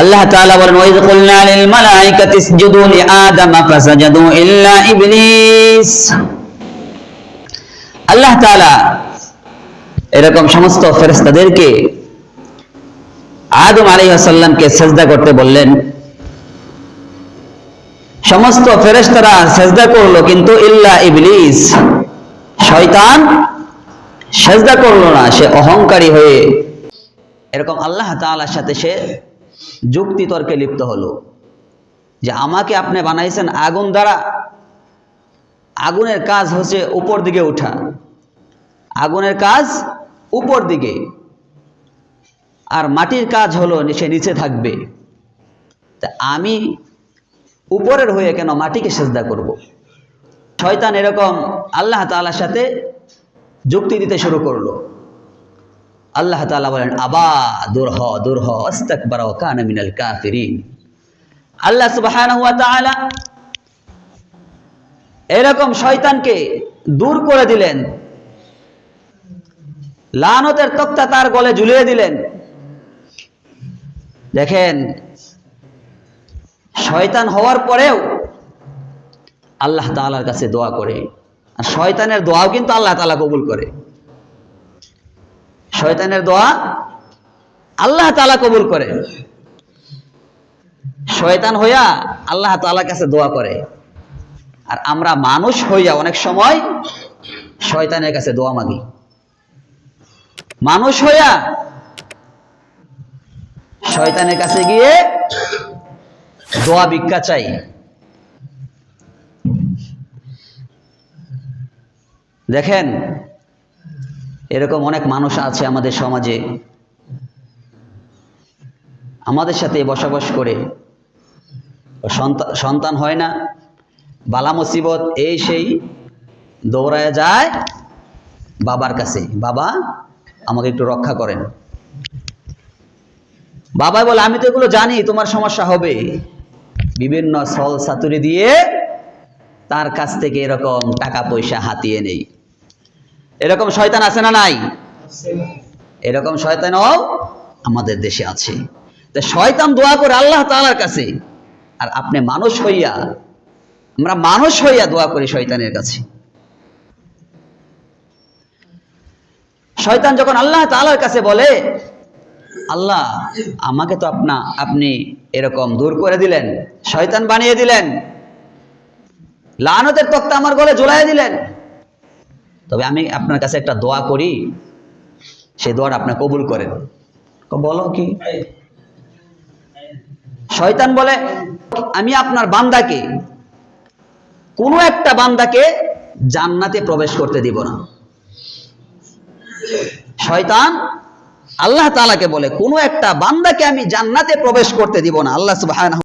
আল্লাহ তাআলা বলেন কুলনা লিল মালাইকাতি ইসজুদু লিআদামা ফাসাজাদু ইল্লা ইবলিস। আল্লাহ তাআলা এরকম সমস্ত ফেরেশতাদেরকে আদম আলাইহিস সালামকে সেজদা করতে বললেন। সমস্ত ফেরেশতারা সেজদা করল কিন্তু ইল্লা ইবলিস। শয়তান সেজদা করল না, সে অহংকারী হয়ে এরকম আল্লাহ তাআলার সাথে সে যুক্তি তর্কে লিপ্ত হলো। যে আমাকে আপনি বানাইছেন আগুন দ্বারা, আগুনের কাজ হচ্ছে উপর দিকে ওঠা আগুনের কাজ উপর দিকে, আর মাটির কাজ হলো সে নিচে থাকবে। তা আমি উপরের হয়ে কেন মাটিকে সেজদা করব। শয়তান এরকম আল্লাহ তাআলার সাথে যুক্তি দিতে শুরু করল। আল্লাহ তাআলা বলেন, আবা, দূর হ দূর হ ওয়া কানা মিনাল কাফিরিন। আল্লাহ সুবহানাহু ওয়া তাআলা এরকম শয়তানকে দূর করে দিলেন। লানতের তক্তা তার গলে ঝুলিয়ে দিলেন। দেখেন, শয়তান হওয়ার পরেও আল্লাহ তাআলার কাছে দোয়া করে। আর শয়তানের দোয়াও কিন্তু আল্লাহ তালা কবুল করে। শয়তানের দোয়া আল্লাহ তাআলা কবুল করে। শয়তান হইয়া আল্লাহ তাআলার কাছে দোয়া করে। আর আমরা মানুষ হইয়া অনেক সময় শয়তানের কাছে দোয়া মাগি। মানুষ হইয়া শয়তানের কাছে গিয়ে দোয়া ভিক্ষা চাই। দেখেন এরকম অনেক মানুষ আছে আমাদের সমাজে। আমাদের সাথে বসবাস করে। সন্তান হয় না। বালা মুসিবত, এই সেই, দৌড়ায় যায় বাবার কাছে। বাবা, আমাকে একটু রক্ষা করেন। বাবা বলে, আমি তো এগুলো জানি, তোমার সমস্যা হবে। বিভিন্ন সল সাতুরি দিয়ে তার কাছ থেকে এরকম টাকা পয়সা হাতিয়ে নেই। এরকম শয়তান আছে না নাই? এরকম শয়তানও আমাদের দেশে আছে। তা শয়তান দোয়া করে আল্লাহ তাআলার কাছে। আর আপনি মানুষ হইয়া আমরা মানুষ হইয়া দোয়া করি শয়তানের কাছে। শয়তান যখন আল্লাহ তাআলার কাছে বলে আল্লাহ আমাকে তো আপনা আপনি এরকম দূর করে দিলেন শয়তান বানিয়ে দিলেন। লানতের তক্তা আমার গলে ঝোলাই দিলেন। তবে আমি আপনার কাছে একটা দোয়া করি, সেই দোয়াটা আপনি কবুল করেন। বলো কি? শয়তান বলে, আমি আপনার বান্দাকে, কোনো একটা বান্দাকে জান্নাতে প্রবেশ করতে দিব না। শয়তান আল্লাহ তালাকে বলে, কোনো একটা বান্দাকে আমি জান্নাতে প্রবেশ করতে দিব না। আল্লাহ সুবহানাহু